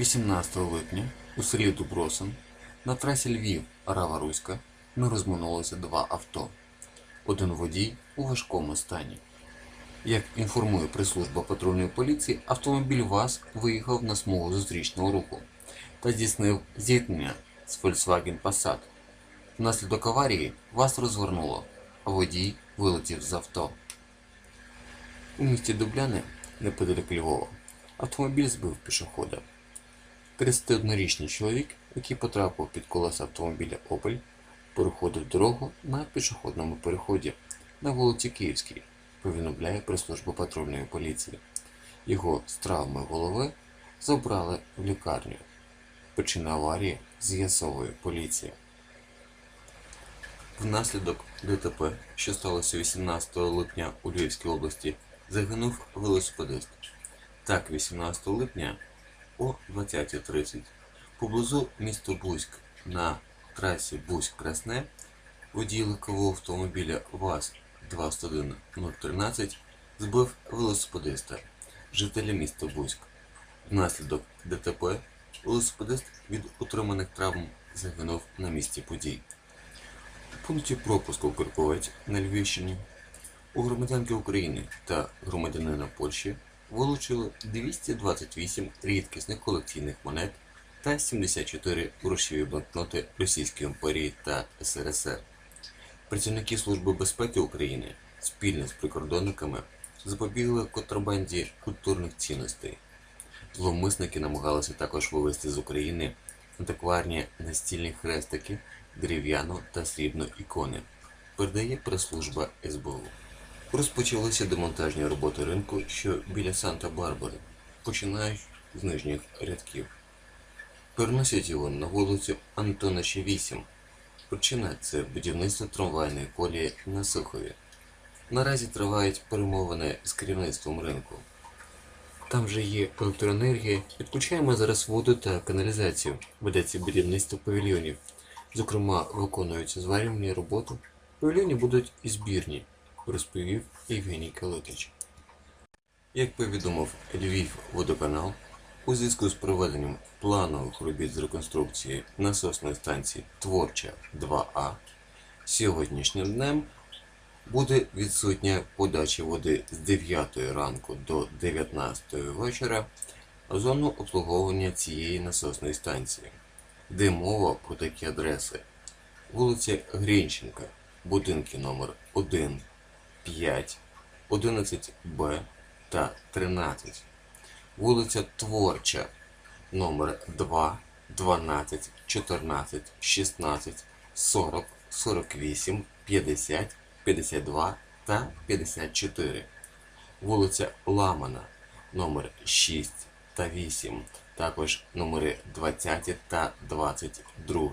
18 липня у селі Дубросин на трасі Львів Рава Руська не розминулося два авто. Один водій у важкому стані. Як інформує прес-служба патрульної поліції, автомобіль ВАЗ виїхав на смугу зустрічного руху та здійснив зіткнення з Volkswagen Passat. Внаслідок аварії ВАЗ розвернуло, а водій вилетів з авто. У місті Дубляни, неподалік Львова, автомобіль збив пішохода. 31-річний чоловік, який потрапив під колеса автомобіля Opel, переходив дорогу на пішохідному переході на вулиці Київській, повідомляє прес-служба патрульної поліції. Його з травми голови забрали в лікарню. Причина аварії з'ясовує поліція. Внаслідок ДТП, що сталося 18 липня у Львівській області, загинув велосипедист. Так, 18 липня о 20.30 поблизу міста Бузьк на трасі Бузьк-Красне водій легкового автомобіля ВАЗ 21013 збив велосипедиста, жителя міста Бузьк. Внаслідок ДТП велосипедист від отриманих травм загинув на місці подій. У пункті пропуску Кирковець на Львівщині у громадянки України та громадянина Польщі вилучили 228 рідкісних колекційних монет та 74 грошові банкноти Російської імперії та СРСР. Працівники Служби безпеки України спільно з прикордонниками запобігли контрабанді культурних цінностей. Зловмисники намагалися також вивезти з України антикварні настільні хрестики, дерев'яну та срібну ікони. Передає прес-служба СБУ. Розпочалися демонтажні роботи ринку, що біля Санта-Барбари, починають з нижніх рядків. Переносять його на вулицю Антонича 8. Причина це будівництво трамвайної колії на Сухові. Наразі тривають перемовини з керівництвом ринку. Там вже є електроенергія, підключаємо зараз воду та каналізацію. Ведеться будівництво павільйонів. Зокрема, виконуються зварювальні роботи. Павільйони будуть і збірні, розповів Євгеній Калитич. Як повідомив Львів водоканал, у зв'язку з проведенням планових робіт з реконструкції насосної станції Творча 2А сьогоднішнім днем буде відсутня подача води з 9 ранку до 19 вечора в зону обслуговування цієї насосної станції, де мова про такі адреси: вулиця Грінченка, будинки номер 1, 5, 11Б та 13, вулиця Творча номер 2, 12, 14, 16, 40, 48, 50, 52 та 54. Вулиця Ламана номер 6 та 8, також номери 20 та 22.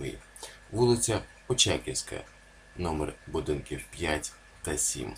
Вулиця Очаківська номер будинків 5 та 7.